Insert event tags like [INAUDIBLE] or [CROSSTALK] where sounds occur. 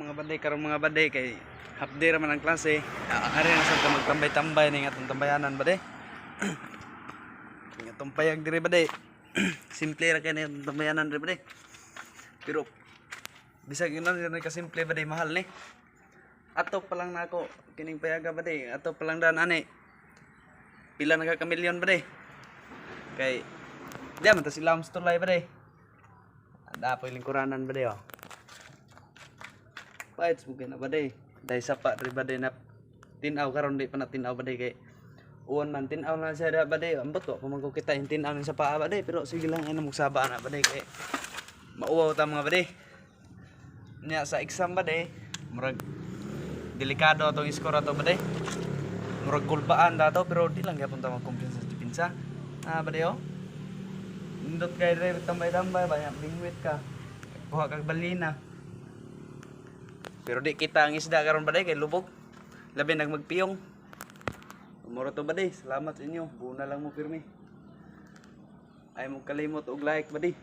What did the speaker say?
mga baday karong mga baday kay half day raman ang klase. Ah, Ari na sa magtambay-tambay ning atong tambayanan baday. Ning atong payag diri baday. [CLEARS THROAT] Simple ra kay ning tambayanan diri baday. Pero bisag yun lang ka simple baday mahal ni. Ato pa lang nako kining payaga baday. Ato pa lang dan ani. Pila na ka kamilyon baday. Kay Diyan man ta sila ang stulay baday. Ada po lingkuranan baday oh. Fights mo na baday. Dahil sa pa rin baday na tinaw karon di pa na tinaw baday kay uwan man tinaw na siya da baday. Ambot ko kung kita yung tinaw sa paa baday pero sige lang ina magsaba na baday kay mauwaw ta mga baday. Nya sa exam baday murag delikado atong score ato baday. Murag kulbaan dato pero di lang gyapon ta magkumpiyansa sa pinsa. Ah baday oh. Nindot kay re tambay-tambay banyak bingwit ka. Kuha kag balina. Pero di kita ang isda karon baday kay lubog. Labi nag magpiyong. Muro to baday. Salamat sa inyo. Buna lang mo pirmi. Ay mo kalimot og like baday.